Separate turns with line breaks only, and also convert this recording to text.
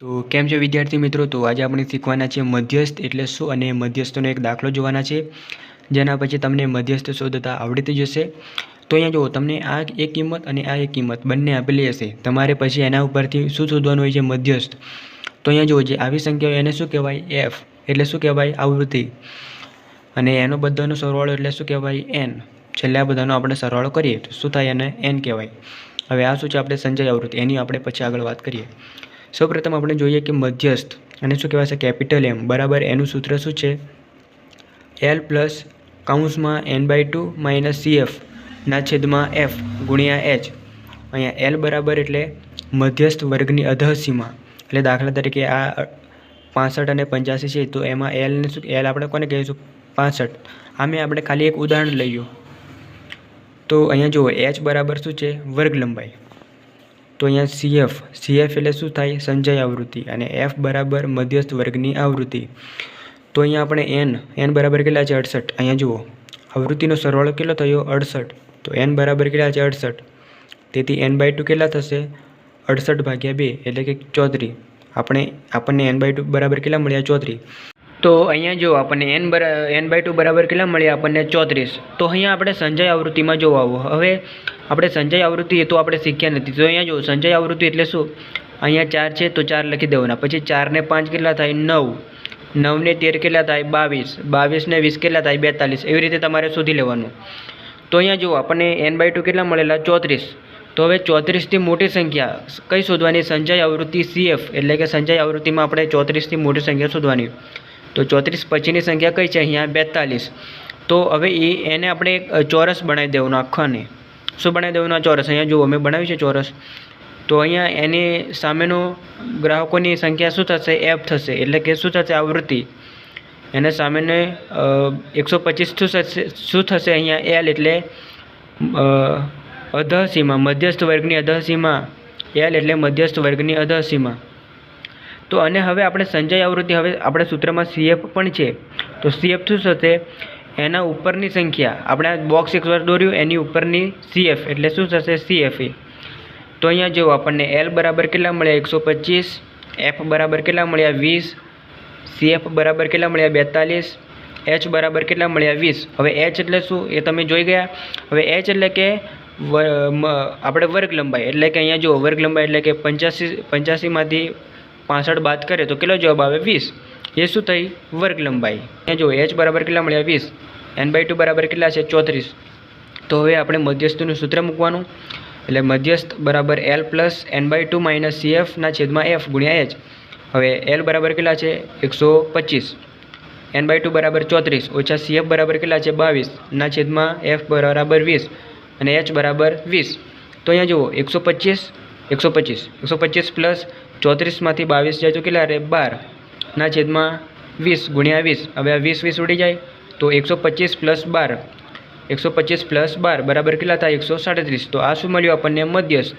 તો કેમ છે વિદ્યાર્થી મિત્રો? તો આજે આપણે શીખવાના છે મધ્યસ્થ એટલે શું અને મધ્યસ્થનો એક દાખલો જોવાના છે, જેના પછી તમને મધ્યસ્થ શોધતા આવડતી જશે. તો અહીંયા જુઓ, તમને આ એક કિંમત અને આ એક કિંમત બંને આપેલી હશે. તમારે પછી એના ઉપરથી શું શોધવાનું હોય છે? મધ્યસ્થ. તો અહીંયા જુઓ, જે આવી સંખ્યાઓ એને શું કહેવાય? એફ એટલે શું કહેવાય? આવૃત્તિ. અને એનો બધાનો સરવાળો એટલે શું કહેવાય? એન છેલ્લે આ બધાનો આપણે સરવાળો કરીએ, તો શું થાય એને એન કહેવાય. હવે આ શું છે? આપણે સંજય આવૃત્તિ. એની આપણે પછી આગળ વાત કરીએ. સૌપ્રથમ આપણે જોઈએ કે મધ્યસ્થ, અને શું કહેવાશે કેપિટલ એમ બરાબર એનું સૂત્ર શું છે? L plus કાઉન્સમાં N by two minus CF ના છેદમાં એફ ગુણ્યા એચ અહીંયા એલ બરાબર એટલે મધ્યસ્થ વર્ગની અધહસીમા એટલે દાખલા તરીકે આ પાસઠ અને પંચ્યાસી છે, તો એમાં એલને શું એલ આપણે કોને કહીશું? પાસઠ. આમે આપણે ખાલી એક ઉદાહરણ લઈએ. તો અહીંયા જુઓ એચ બરાબર શું છે? વર્ગ લંબાઈ તો અહીંયા સીએફ સીએફ એટલે શું થાય? સંજય આવૃત્તિ અને એફ બરાબર મધ્યસ્થ વર્ગની આવૃત્તિ. તો અહીંયા આપણે એન એન બરાબર કેટલા છે? અડસઠ. અહીંયા જુઓ. આવૃત્તિનો સરવાળો કેટલો થયો? અડસઠ. તો એન બરાબર કેટલા છે? અડસઠ. તેથી એન બાય ટુ કેટલા થશે? અડસઠ ભાગ્યા બે, એટલે કે ચોત્રી. આપણે, આપણને એન બાય ટુ બરાબર કેટલા મળ્યા? ચોત્રીસ તો અહીંયા જો આપણને એન બરા એન બાય ટુ બરાબર કેટલા મળ્યા આપણને ચોત્રીસ. તો અહીંયા આપણે સંજય આવૃત્તિમાં જોવા આવો. હવે આપણે સંજય આવૃત્તિ એ તો આપણે શીખ્યા નથી. તો અહીંયા જો સંજય આવૃત્તિ એટલે શું? અહીંયા ચાર છે તો ચાર લખી દેવાના. પછી ચારને પાંચ કેટલા થાય? નવ. નવને તેર કેટલા થાય? બાવીસ. બાવીસને વીસ કેટલા થાય? બેતાલીસ. એવી રીતે તમારે શોધી લેવાનું. તો અહીંયા જુઓ આપણને એન બાય ટુ કેટલા મળેલા? ચોત્રીસ. તો હવે ચોત્રીસથી મોટી સંખ્યા કઈ શોધવાની? સંજય આવૃત્તિ સીએફ એટલે કે સંજય આવૃત્તિમાં આપણે ચોત્રીસથી મોટી સંખ્યા શોધવાની. તો ચોત્રીસ પછીની સંખ્યા કઈ છે? અહીંયા બેતાલીસ. તો હવે એ, એને આપણે ચોરસ બનાવી દેવાનું આખાને. શું બનાવી દેવાનું આ ચોરસ? અહીંયા જુઓ અમે બનાવ્યું છે ચોરસ. તો અહીંયા એની સામેનો ગ્રાહકોની સંખ્યા શું થશે? એફ થશે. એટલે કે શું થશે? આવૃત્તિ. એને સામેને એકસો પચીસ શું થશે? અહીંયા? એલ એટલે અધસીમા, મધ્યસ્થ વર્ગની અધસીમા. એલ એટલે મધ્યસ્થ વર્ગની અધઃસીમા. તો અને હવે આપણે સંજય આવૃત્તિ, હવે આપણે સૂત્રમાં સીએફ પણ છે. તો સીએફ શું થશે? એના ઉપરની સંખ્યા. આપણે આ બોક્સ એક વાર દોર્યું, એની ઉપરની સીએફ. એટલે શું થશે? સીએફ તો અહીંયા જુઓ, આપણને એલ બરાબર કેટલા મળ્યા? એકસો પચીસ. એફ બરાબર કેટલા મળ્યા? વીસ. સીએફ બરાબર કેટલા મળ્યા? બેતાલીસ. એચ બરાબર કેટલા મળ્યા? વીસ. હવે એચ એટલે શું? એ તમે જોઈ ગયા. હવે એચ એટલે કે આપણે વર્ગ લંબાઈ. એટલે કે અહીંયા જુઓ, વર્ગ લંબાઈ એટલે કે પંચ્યાસી, પંચ્યાસીમાંથી પાસઠ બાદ કરે તો કેટલો જવાબ આવે? વીસ. એ શું થઈ? વર્ગ લંબાઈ. ત્યાં જુઓ એચ બરાબર કેટલા મળ્યા? વીસ. એન બાય ટુ બરાબર કેટલા છે? ચોત્રીસ. તો હવે આપણે મધ્યસ્થનું સૂત્ર મૂકવાનું. એટલે મધ્યસ્થ બરાબર L plus N by two minus સીએફના છેદમાં એફ ગુણ્યા એચ હવે એલ બરાબર કેટલા છે? એકસો પચીસ. એન બાય ટુ બરાબર ચોત્રીસ. ઓછા સીએફ બરાબર કેટલા છે? બાવીસના છેદમાં એફ બરાબર વીસ. અને એચ બરાબર વીસ. તો અહીંયા જુઓ, એકસો પચીસ એકસો પચીસ. એકસો પચીસ પ્લસ ચોત્રીસમાંથી બાવીસ જાય તો કેટલા રહે? બારના છેદમાં વીસ ગુણ્યા વીસ. હવે આ વીસ વીસ ઉડી જાય તો એકસો પચીસ પ્લસ બાર. એકસો પચીસ પ્લસ બાર બરાબર કેટલા થાય? એકસો સાડત્રીસ. તો આ શું મળ્યું આપણને? મધ્યસ્થ.